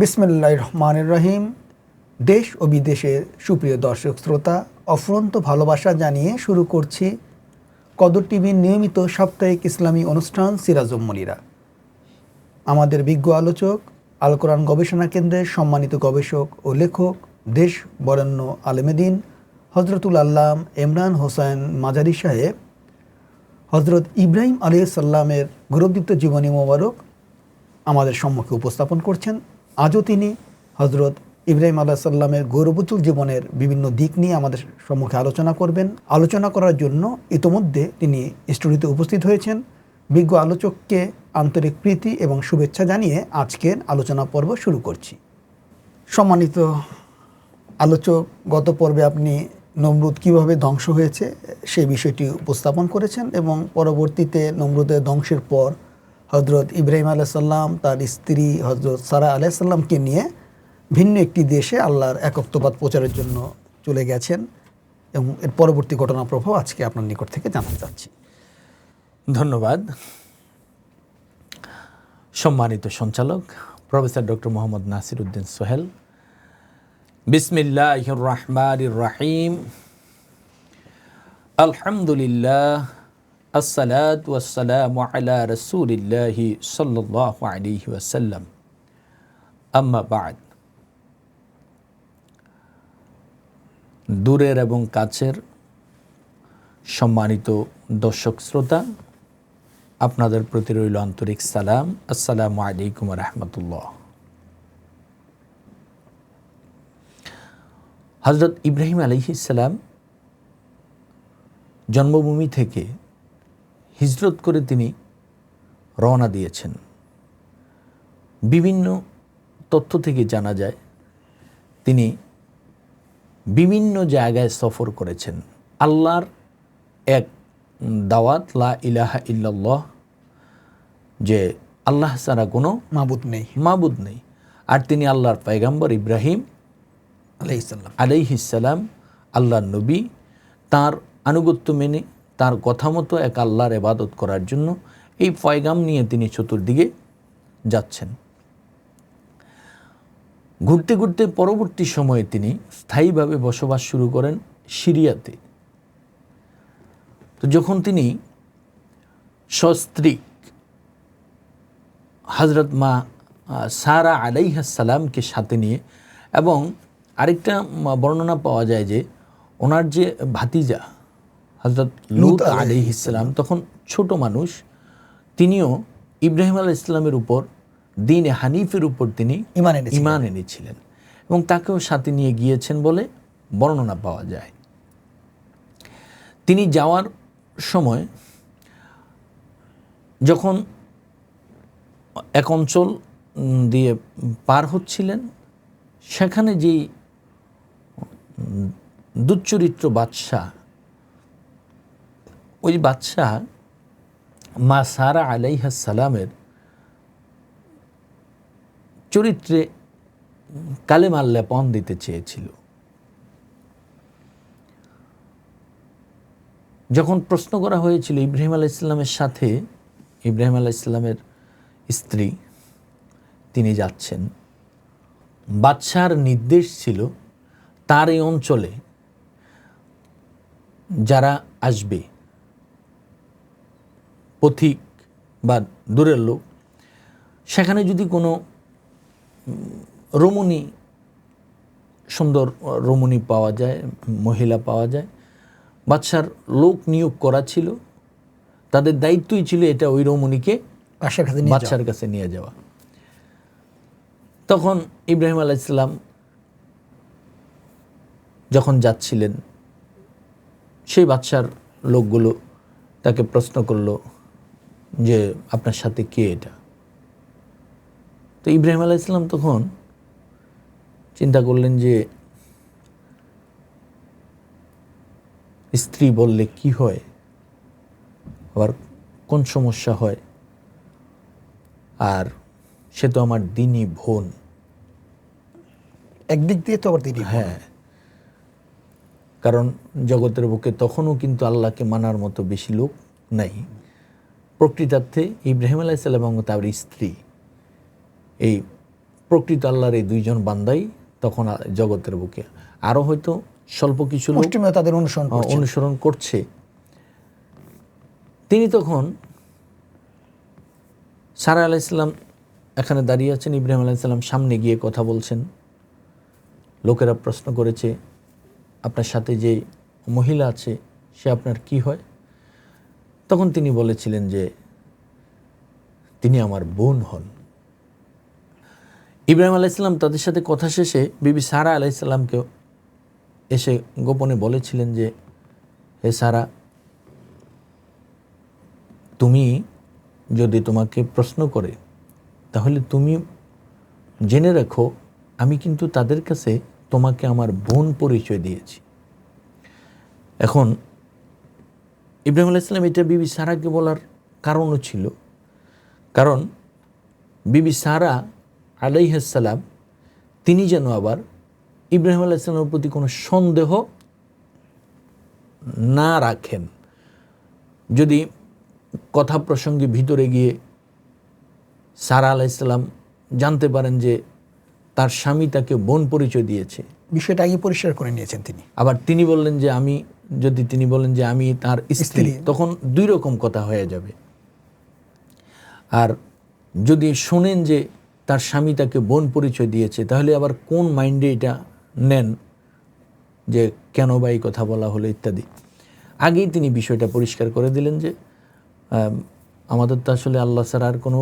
বিসমিল্লাহ রহমানুর রহিম দেশ ও বিদেশের সুপ্রিয় দর্শক শ্রোতা, অফুরন্ত ভালোবাসা জানিয়ে শুরু করছি কদর টিভির নিয়মিত সাপ্তাহিক ইসলামী অনুষ্ঠান সিরাজুম্মনিরা আমাদের বিজ্ঞ আলোচক, আল কোরআন গবেষণা কেন্দ্রের সম্মানিত গবেষক ও লেখক, দেশ বরেণ্য আলেমেদিন হজরতুল আল্লাম ইমরান হোসেন মাজারি সাহেব হজরত ইব্রাহিম আলিয়াল্লামের গৌরবদীপ্ত জীবনী মোবারক আমাদের সম্মুখে উপস্থাপন করছেন। আজও তিনি হজরত ইব্রাহিম আল্লাহ সাল্লামের গৌরবোজ্জ্বল জীবনের বিভিন্ন দিক নিয়ে আমাদের সম্মুখে আলোচনা করবেন। আলোচনা করার জন্য ইতোমধ্যে তিনি স্টুডিওতে উপস্থিত হয়েছেন। বিজ্ঞ আলোচককে আন্তরিক প্রীতি এবং শুভেচ্ছা জানিয়ে আজকের আলোচনা পর্ব শুরু করছি। সম্মানিত আলোচক, গত পর্বে আপনি নমরুদ কীভাবে ধ্বংস হয়েছে সেই বিষয়টি উপস্থাপন করেছেন এবং পরবর্তীতে নমরুদের ধ্বংসের পর হজরত ইব্রাহিম আলাইসাল্লাম তার স্ত্রী হজরত সারা আলাইসাল্লামকে নিয়ে ভিন্ন একটি দেশে আল্লাহর একত্ববাদ প্রচারের জন্য চলে গেছেন এবং এর পরবর্তী ঘটনা প্রভাব আজকে আপনার নিকট থেকে জানতে চাচ্ছি। ধন্যবাদ। সম্মানিত সঞ্চালক, প্রফেসর ডক্টর মোহাম্মদ নাসির উদ্দিন সোহেল। বিসমিল্লাহ রহমান রাহিম। আলহামদুলিল্লাহ দূরের এবং কাছের সম্মানিত দর্শক শ্রোতা, আপনাদের প্রতি রইল আন্তরিক সালাম। আসসালামু আলাইকুম রহমতুল্লাহ। হজরত ইব্রাহিম আলহিসাল্লাম জন্মভূমি থেকে হিজরত করে তিনি রওনা দিয়েছেন। বিভিন্ন তথ্য থেকে জানা যায় তিনি বিভিন্ন জায়গায় সফর করেছেন। আল্লাহর এক দাওয়াত লা ইলাহা ইল্লাল্লাহ যে আল্লাহ ছাড়া কোনো মাহবুদ নেই। মাবুদ নেই। আর তিনি আল্লাহর পয়গাম্বর ইব্রাহিম আলাইসাল্লাম আলাইহিসাল্লাম আল্লাহর নবী তার আনুগত্য মেনে তার কথা মতো এক আল্লাহর এবাদত করার জন্য এই পয়গাম নিয়ে তিনি চতুর্দিকে যাচ্ছেন। ঘুরতে ঘুরতে পরবর্তী সময়ে তিনি স্থায়ীভাবে বসবাস শুরু করেন সিরিয়াতে। তো যখন তিনি সস্ত্রীক হজরত মা সারা আলাইহাসালামকে সাথে নিয়ে এবং আরেকটা বর্ণনা পাওয়া যায় যে ওনার যে ভাতিজা হজরত লুত আলাইহিসালাম তখন ছোট মানুষ তিনিও ইব্রাহিম আলাহ ইসলামের উপর দিন হানিফের উপর তিনি ইমান এনেছিলেন। ইমান এনেছিলেন এবং তাকেও সাথে নিয়ে গিয়েছেন বলে বর্ণনা পাওয়া যায় তিনি যাওয়ার সময় যখন এক অঞ্চল দিয়ে পার হচ্ছিলেন সেখানে যেই দুচ্চরিত্র বাদশাহ ওই বাদশাহ মা সারা আলাইহা সালামের চরিত্রে কালেমার লেপন দিতে চেয়েছিল। যখন প্রশ্ন করা হয়েছিল ইব্রাহিম আলাহ ইসলামের সাথে, ইব্রাহিম আলাহ ইসলামের স্ত্রী, তিনি যাচ্ছেন। বাদশার নির্দেশ ছিল তার এই অঞ্চলে যারা আসবে পথিক বা দূরের লোক সেখানে যদি কোনো রমণী সুন্দর রমণী পাওয়া যায় মহিলা পাওয়া যায় বাদশার লোক নিয়োগ করা ছিল তাদের দায়িত্বই ছিল এটা ওই রমণীকে বাসার কাছে নিয়ে বাদশার কাছে নিয়ে যাওয়া। তখন ইব্রাহিম আলাহ ইসলাম যখন যাচ্ছিলেন সেই বাদশার লোকগুলো তাকে প্রশ্ন করল যে আপনার সাথে কে এটা? তো ইব্রাহিম আলাহ ইসলাম তখন চিন্তা করলেন যে স্ত্রী বললে কি হয়? আবার কোন সমস্যা হয়? আর সে তো আমার দিনই বোন। একদিক দিয়ে তো আবার তিনি হ্যাঁ। কারণ জগতের বুকে তখনও কিন্তু আল্লাহকে মানার মতো বেশি লোক নাই। প্রকৃতার্থে ইব্রাহিম আলাইসাল্লাম এবং তার স্ত্রী। এই প্রকৃত আল্লাহর এই দুইজন বান্দাই তখন জগতের বুকে। আরও হয়তো স্বল্প কিছু তাদের অনুসরণ করছে। অনুসরণ করছে। তিনি তখন সারা আলাইসাল্লাম এখানে দাঁড়িয়ে আছেন ইব্রাহিম আলাইসাল্লাম সামনে গিয়ে কথা বলছেন। লোকেরা প্রশ্ন করেছে আপনার সাথে যে মহিলা আছে সে আপনার কি হয়? তখন তিনি বলেছিলেন যে, তিনি আমার বোন হন। ইব্রাহিম আলাইসাল্লাম তাদের সাথে কথা শেষে বিবি সারা আলাইসাল্লামকেও এসে গোপনে বলেছিলেন যে, হে সারা, তুমি যদি তোমাকে প্রশ্ন করে, তাহলে তুমি জেনে রাখো, আমি কিন্তু তাদের কাছে তোমাকে আমার বোন পরিচয় দিয়েছি। এখন ইব্রাহিম আলাইসাল্লাম এটা বিবি সারাকে বলার কারণও ছিল। কারণ বিবি সারা আলাইহাসাল্লাম তিনি যেন আবার ইব্রাহিম আলাইসাল্লামের প্রতি কোনো সন্দেহ না রাখেন। যদি কথা প্রসঙ্গে ভিতরে গিয়ে সারা আলাইসাল্লাম জানতে পারেন যে তার স্বামী তাকে বোন পরিচয় দিয়েছে। বিষয়টা আগে পরিষ্কার করে নিয়েছেন তিনি। আবার তিনি বললেন যে আমি যদি তিনি বলেন যে আমি তার স্ত্রী। তখন দুই রকম কথা হয়ে যাবে। আর যদি শোনেন যে তার স্বামী তাকে বোন পরিচয় দিয়েছে তাহলে আবার কোন মাইন্ডে এটা নেন যে কেন বা এই কথা বলা হলো ইত্যাদি? আগেই তিনি বিষয়টা পরিষ্কার করে দিলেন যে আমাদের তো আসলে আল্লাহ ছাড়া আর কোনো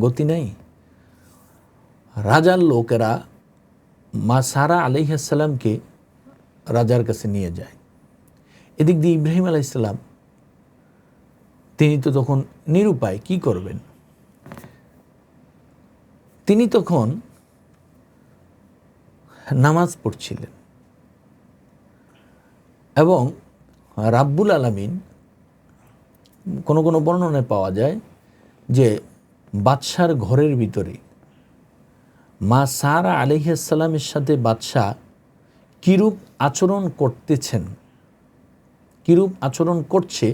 গতি নাই। রাজার লোকেরা মা সারা আলাইহাসাল্লামকে রাজার কাছে নিয়ে যায়। এদিক দিয়ে ইব্রাহিম আলাইসাল্লাম তিনি তো তখন নিরুপায়, কি করবেন? তিনি তখন নামাজ পড়ছিলেন। এবং রাব্বুল আলামিন, কোনো কোনো বর্ণনায় পাওয়া যায় যে বাদশার ঘরের ভিতরে মা সারা আলিহাসাল্লামের সাথে বাদশাহ কিরূপ আচরণ করতেছেন? কিরূপ আচরণ করছে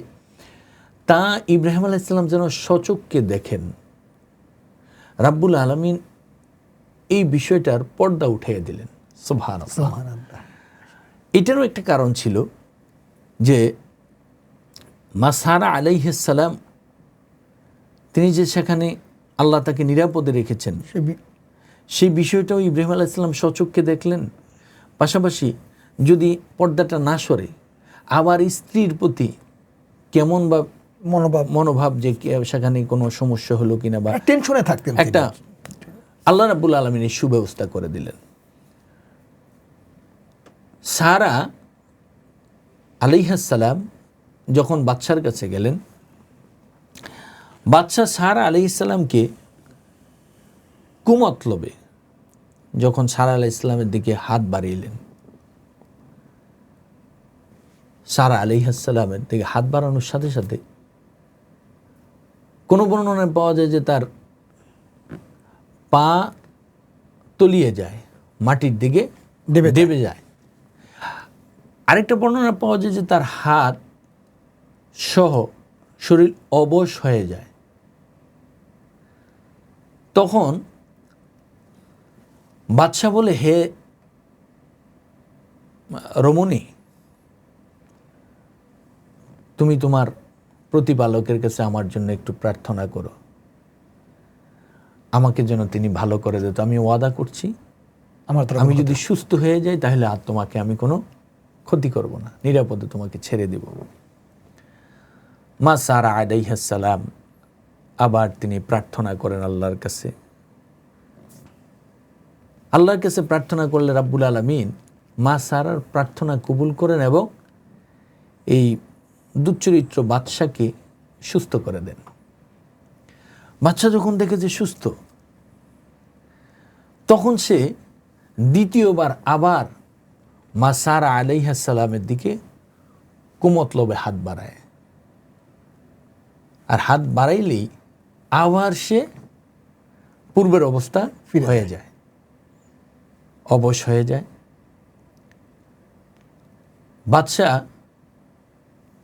তা ইব্রাহিম আলাইসাল্লাম যেন সচককে দেখেন। রাব্বুল আলমিন এই বিষয়টার পর্দা উঠিয়ে দিলেন। সোভান এটারও একটা কারণ ছিল যে মা সারা আলাইহাসাল্লাম তিনি যে সেখানে আল্লাহ তাকে নিরাপদে রেখেছেন সেই বিষয়টাও ইব্রাহিম আলাইসাল্লাম সচক্ষে দেখলেন। পাশাপাশি যদি পর্দাটা না সরে আবার স্ত্রীর প্রতি কেমন বা মনোভাব। মনোভাব যে সেখানে কোনো সমস্যা হলো কিনা বা টেনশনে থাকতেন তিনি। একটা আল্লাহ রাব্বুল আলমিনের সুব্যবস্থা করে দিলেন। সারা আলিহাসাল্লাম যখন বাদশার কাছে গেলেন বাদশাহ সারা আলিহাসাল্লামকে কুমতলবে যখন সারা আলাহ ইসলামের দিকে হাত বাড়িয়েলেন সারা আলিহাসাল্লামের দিকে হাত বাড়ানোর সাথে সাথে কোনো বর্ণনায় পাওয়া যায় যে তার পা তলিয়ে যায় মাটির দিকে দেবে দেবে যায়। আরেকটা বর্ণনা পাওয়া যায় যে তার হাত সহ শরীর অবশ হয়ে যায়। তখন বাদশাহ বলে হে রমণী তুমি তোমার প্রতিপালকের কাছে আমার জন্য একটু প্রার্থনা করো। আমাকে যেন তিনি ভালো করে দিত আমি ওয়াদা করছি আমার আমি যদি সুস্থ হয়ে যাই তাহলে আর তোমাকে আমি কোনো ক্ষতি করব না। নিরাপদে তোমাকে ছেড়ে দেব। মা সারা আলাইহাসালাম আবার তিনি প্রার্থনা করেন আল্লাহর কাছে। আল্লাহর কাছে প্রার্থনা করলে রাব্বুল আলমিন মা সারার প্রার্থনা কবুল করেন এবং এই দুচ্চরিত্র বাদশাকে সুস্থ করে দেন। বাচ্চা যখন দেখে যে সুস্থ তখন সে দ্বিতীয়বার আবার মা সারা আলাইহাসালামের দিকে কুমতলবে হাত বাড়ায়। আর হাত বাড়াইলেই আবার সে পূর্বের অবস্থা ফিরে হয়ে যায় অবশ হয়ে যায়। বাদশাহ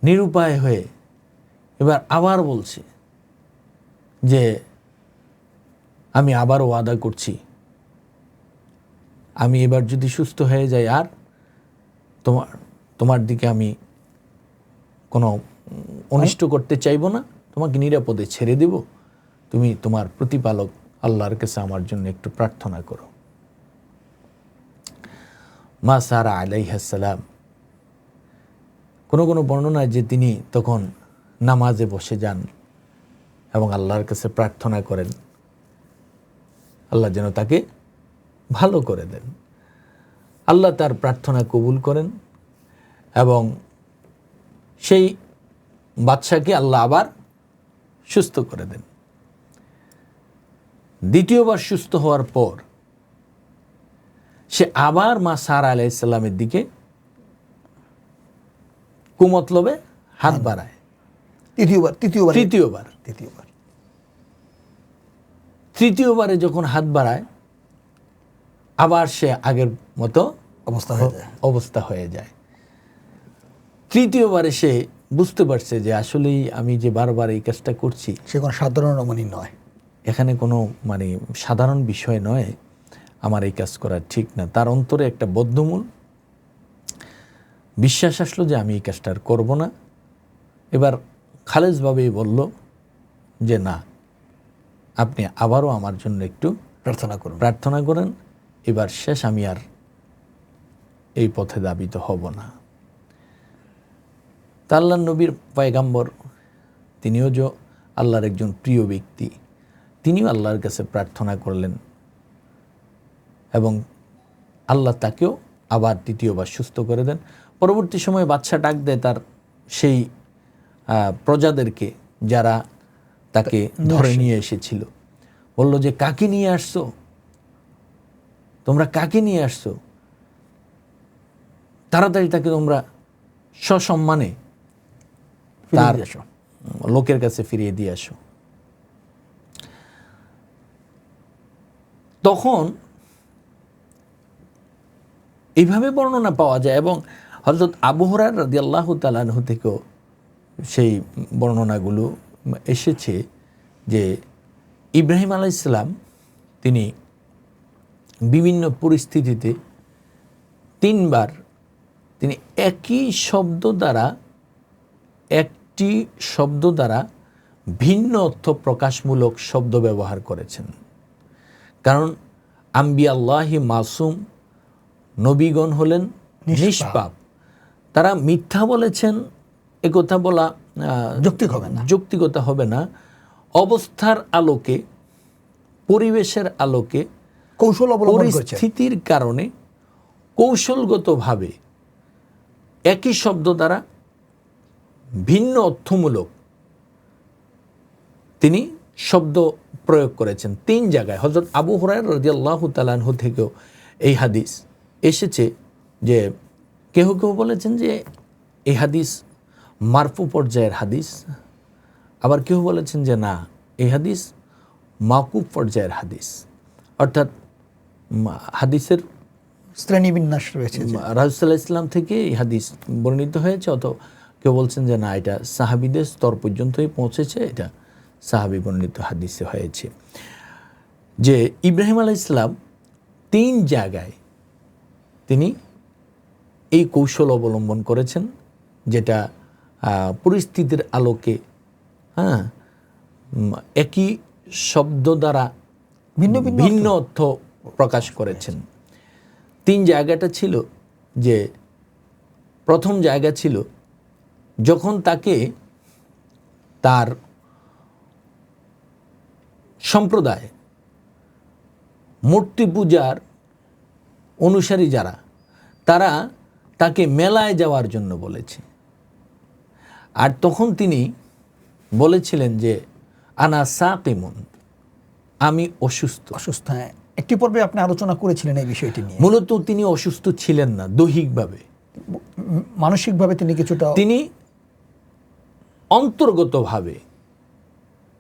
নিরুপায় হয়ে এবার আবার বলছে যে আমি আবারও ওয়াদা করছি। আমি এবার যদি সুস্থ হয়ে যাই, আর তোমার তোমার দিকে আমি কোনো অনিষ্ট করতে চাইব না, তোমাকে নিরাপদে ছেড়ে দেব। তুমি তোমার প্রতিপালক আল্লাহর কাছে আমার জন্য একটু প্রার্থনা করো। মা সারা আলাইহাসালাম কোনো কোনো বর্ণনায় যে তিনি তখন নামাজে বসে যান এবং আল্লাহর কাছে প্রার্থনা করেন, আল্লাহ যেন তাকে ভালো করে দেন। আল্লাহ তার প্রার্থনা কবুল করেন এবং সেই বাদশাকে আল্লাহ আবার সুস্থ করে দেন। দ্বিতীয়বার সুস্থ হওয়ার পর সে আবার মা সারা আলাইসাল্লামের দিকে কুমতলবে হাত বাড়ায়। তৃতীয়বার তৃতীয়বার। তৃতীয়বার। তৃতীয়বার। তৃতীয়বারে যখন হাত বাড়ায় আবার সে আগের মতো অবস্থা হয়ে যায়। অবস্থা হয়ে যায়। তৃতীয়বারে সে বুঝতে পারছে যে আসলেই আমি যে বারবার এই কাজটা করছি সে কোনো সাধারণ রমণী নয়। এখানে কোনো মানে সাধারণ বিষয় নয় আমার এই কাজ করা ঠিক না। তার অন্তরে একটা বদ্ধমূল বিশ্বাস আসলো যে আমি এই কাজটা আর করব না। এবার খালেজভাবেই বলল যে না আপনি আবারও আমার জন্য একটু প্রার্থনা করুন। প্রার্থনা করেন। এবার শেষ আমি আর এই পথে দাবিত হব না। তা আল্লাহ নবীর পায়গাম্বর তিনিও যে আল্লাহর একজন প্রিয় ব্যক্তি তিনিও আল্লাহর কাছে প্রার্থনা করলেন এবং আল্লাহ তাকেও আবার তৃতীয়বার সুস্থ করে দেন। পরবর্তী সময়ে বাচ্চা ডাক দেয় তার সেই প্রজাদেরকে যারা তাকে ধরে নিয়ে এসেছিল। বলল যে কাকে নিয়ে আসছো? তোমরা কাকে নিয়ে আসছো? তাড়াতাড়ি তাকে তোমরা সসম্মানে তার লোকের কাছে ফিরিয়ে দিয়ে আসো। তখন এইভাবে বর্ণনা পাওয়া যায় এবং হজরত আবহরার রাজি আল্লাহ তালাহ থেকেও সেই বর্ণনাগুলো এসেছে যে ইব্রাহিম আলাইসালাম তিনি বিভিন্ন পরিস্থিতিতে তিনবার তিনি একই শব্দ দ্বারা, একটি শব্দ দ্বারা ভিন্ন অর্থ প্রকাশমূলক শব্দ ব্যবহার করেছেন। কারণ আম্বি আল্লাহি মাসুম নবীগণ হলেন নিষ্পাপ। তারা মিথ্যা বলেছেন একথা বলা যৌক্তিক হবে না। যৌক্তিকতা হবে না। অবস্থার আলোকে পরিবেশের আলোকে কৌশল পরিস্থিতির কারণে কৌশলগতভাবে একই শব্দ দ্বারা ভিন্ন অর্থমূলক তিনি শব্দ প্রয়োগ করেছেন। তিন জায়গায় হজরত আবু হরাই রাজিয়াল্লাহ তালাহ থেকেও এই হাদিস। এসেছে যে কেহ কেউ বলেছেন যে এই হাদিস মারফু পর্যায়ের হাদিস আবার কেউ বলেছেন যে না এই হাদিস মাকুব পর্যায়ের হাদিস। অর্থাৎ হাদিসের শ্রেণীবিন্যাস রয়েছে রাজুসাল্লাহ ইসলাম থেকে এই হাদিস বর্ণিত হয়েছে অত কেউ বলছেন যে না এটা সাহাবিদের স্তর পর্যন্তই পৌঁছেছে এটা সাহাবি বর্ণিত হাদিসে হয়েছে। যে ইব্রাহিম আলাহ ইসলাম তিন জায়গায় তিনি এই কৌশল অবলম্বন করেছেন যেটা পরিস্থিতির আলোকে হ্যাঁ একই শব্দ দ্বারা ভিন্ন ভিন্ন অর্থ প্রকাশ করেছেন। তিন জায়গাটা ছিল যে প্রথম জায়গা ছিল যখন তাকে তার সম্প্রদায় মূর্তি পূজার অনুসারী যারা তারা তাকে মেলায় যাওয়ার জন্য বলেছে। আর তখন তিনি বলেছিলেন যে আনা সাকিমুন আমি অসুস্থ। অসুস্থ হ্যাঁ। একটি পর্বে আপনি আলোচনা করেছিলেন এই বিষয়টি নিয়ে। মূলত তিনি অসুস্থ ছিলেন না দৈহিকভাবে। মানসিকভাবে তিনি কিছুটা তিনি অন্তর্গতভাবে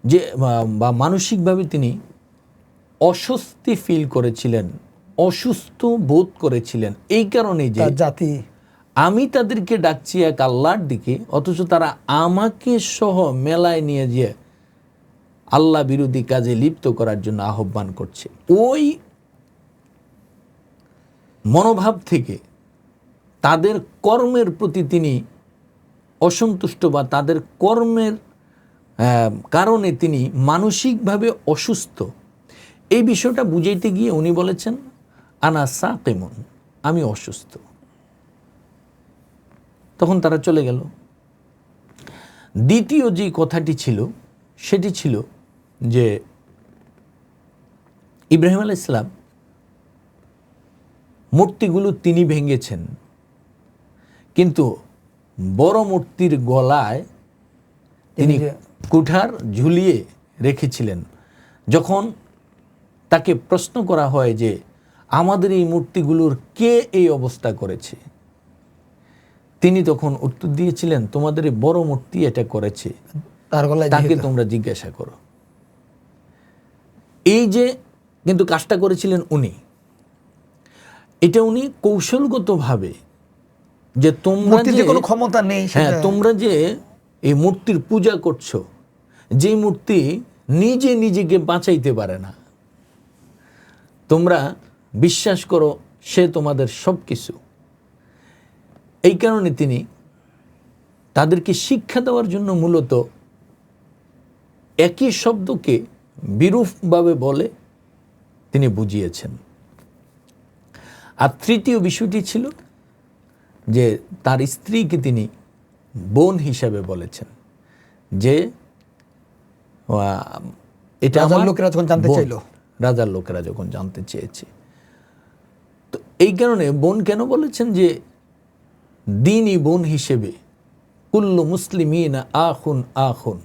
যে বা- বা মানসিকভাবে তিনি অস্বস্তি ফিল করেছিলেন অসুস্থ বোধ করেছিলেন। এই কারণে যে জাতি। আমি তাদেরকে ডাকছি এক আল্লাহর দিকে অথচ তারা আমাকে সহ মেলায় নিয়ে যেয়ে আল্লাহ বিরোধী কাজে লিপ্ত করার জন্য আহ্বান করছে। ওই মনোভাব থেকে তাদের কর্মের প্রতি তিনি অসন্তুষ্ট বা তাদের কর্মের কারণে তিনি মানসিকভাবে অসুস্থ। এই বিষয়টা বুঝাইতে গিয়ে উনি বলেছেন আনা সা কেমন আমি অসুস্থ। তখন তারা চলে গেল। দ্বিতীয় যে কথাটি ছিল সেটি ছিল যে ইব্রাহিম আলাহ ইসলাম মূর্তিগুলো তিনি ভেঙেছেন। কিন্তু বড় মূর্তির গলায় তিনি কুঠার ঝুলিয়ে রেখেছিলেন। যখন তাকে প্রশ্ন করা হয় যে আমাদের এই মূর্তিগুলোর কে এই অবস্থা করেছে? তিনি তখন উত্তর দিয়েছিলেন তোমাদের এই বড় মূর্তি এটা করেছে। তাকে তোমরা জিজ্ঞাসা করো। এই যে কিন্তু কাজটা করেছিলেন উনি। এটা উনি কৌশলগতভাবে যে তোমরা যে কোনো ক্ষমতা নেই হ্যাঁ তোমরা যে এই মূর্তির পূজা করছ যে মূর্তি নিজে নিজেকে বাঁচাইতে পারে না তোমরা বিশ্বাস করো সে তোমাদের সব কিছু এই কারণে তিনি তাদেরকে শিক্ষা দেওয়ার জন্য মূলত একই শব্দকে বিরূপভাবে বলে তিনি বুঝিয়েছেন আর তৃতীয় বিষয়টি ছিল যে তার স্ত্রীকে তিনি বোন হিসাবে বলেছেন যে আহ, এটা আমার লোকেরা যখন জানতে। চাইলো। রাজার লোকেরা যখন জানতে চেয়েছে এই কারণে বোন কেন বলেছেন যে দিনই বোন হিসেবে কুল্লু মুসলিমিন আখুন আখুন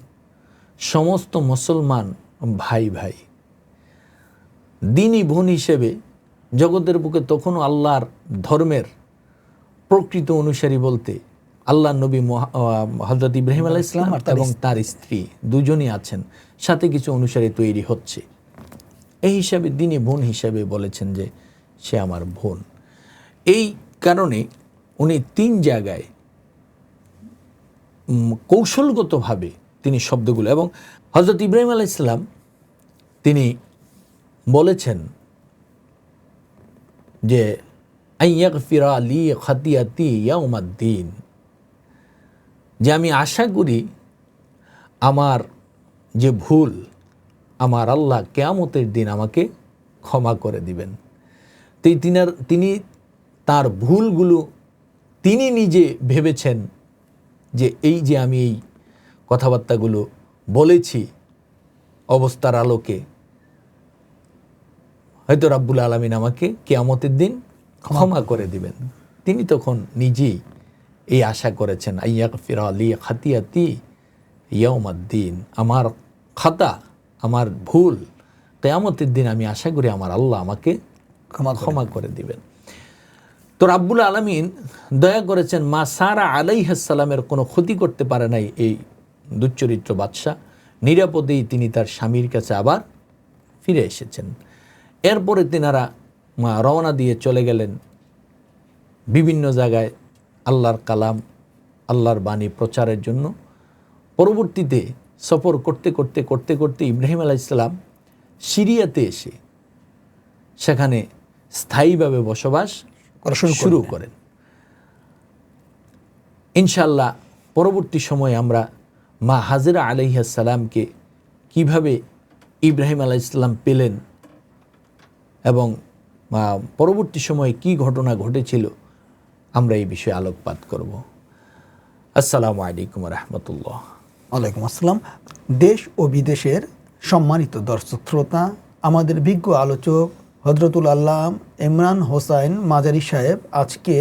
সমস্ত মুসলমান ভাই ভাই। দিনই বোন হিসেবে জগতের বুকে তখনও আল্লাহর ধর্মের প্রকৃত অনুসারী বলতে আল্লাহ নবী হজরত ইব্রাহিম আলাহ ইসলাম এবং তার স্ত্রী দুজনই আছেন সাথে কিছু অনুসারী তৈরি হচ্ছে। এই হিসাবে দিনই বোন হিসাবে বলেছেন যে সে আমার বোন। এই কারণে উনি তিন জায়গায় কৌশলগতভাবে তিনি শব্দগুলো এবং হজরত ইব্রাহিম আলাহ ইসলাম তিনি বলেছেন যে ইয়াউমাদ্দিন। যে আমি আশা করি আমার যে ভুল, আমার আল্লাহ কেয়ামতের দিন আমাকে ক্ষমা করে দিবেন। তিনার তিনি তার ভুলগুলো তিনি নিজে ভেবেছেন যে এই যে আমি এই কথাবার্তাগুলো বলেছি অবস্থার আলোকে হয়তো রাব্বুল আলমিন আমাকে কেয়ামতের দিন ক্ষমা করে দিবেন। তিনি তখন নিজেই এই আশা করেছেন আইয়াক ফির আলী খাতিয়াতি ইয়াউমাদ্দিন আমার খাতা আমার ভুল কেয়ামতের দিন আমি আশা করি আমার আল্লাহ আমাকে ক্ষমা ক্ষমা করে দিবেন। তো রাব্বুল আলমিন দয়া করেছেন, মা সারা আলাইহাসালামের কোনো ক্ষতি করতে পারে নাই এই দুচ্চরিত্র বাদশাহ। নিরাপদেই তিনি তার স্বামীর কাছে আবার ফিরে এসেছেন। এরপরে তিনারা মা রওনা দিয়ে চলে গেলেন। বিভিন্ন জায়গায় আল্লাহর কালাম, আল্লাহর বাণী প্রচারের জন্য। পরবর্তীতে সফর করতে করতে করতে করতে ইব্রাহিম আলাহ ইসলাম সিরিয়াতে এসে সেখানে স্থায়ীভাবে বসবাস করা শুরু করেন। ইনশাল্লাহ পরবর্তী সময়ে আমরা মা হাজিরা আলাইহাসালামকে কীভাবে ইব্রাহিম আলাহ ইসলাম পেলেন এবং পরবর্তী সময়ে কি ঘটনা ঘটেছিল আমরা এই বিষয়ে আলোকপাত করব। আসসালামু আলাইকুম রহমতুল্লাহ। ওয়ালাইকুম আসসালাম। দেশ ও বিদেশের সম্মানিত দর্শক শ্রোতা আমাদের বিজ্ঞ আলোচক হজরতুল আল্লাম ইমরান হোসাইন মাজারি সাহেব আজকে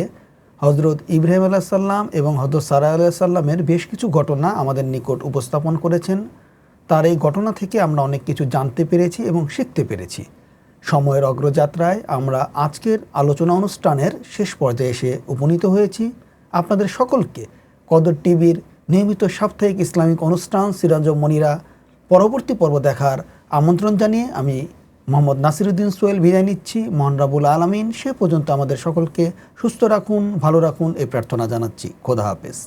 হজরত ইব্রাহিম আলাহ সাল্লাম এবং হজরত সারা আলাহ সাল্লামের বেশ কিছু ঘটনা আমাদের নিকট উপস্থাপন করেছেন। তার এই ঘটনা থেকে আমরা অনেক কিছু জানতে পেরেছি এবং শিখতে পেরেছি। সময়ের অগ্রযাত্রায় আমরা আজকের আলোচনা অনুষ্ঠানের শেষ পর্যায়ে এসে উপনীত হয়েছি। আপনাদের সকলকে কদর টিভির নিয়মিত সাপ্তাহিক ইসলামিক অনুষ্ঠান সিরাজ মনিরা পরবর্তী পর্ব দেখার আমন্ত্রণ জানিয়ে আমি মোহাম্মদ নাসিরুদ্দিন সোহেল বিদায় নিচ্ছি। মহান রাবুল আলমিন, সে পর্যন্ত আমাদের সকলকে সুস্থ রাখুন, ভালো রাখুন, এই প্রার্থনা জানাচ্ছি। খোদা হাফেজ।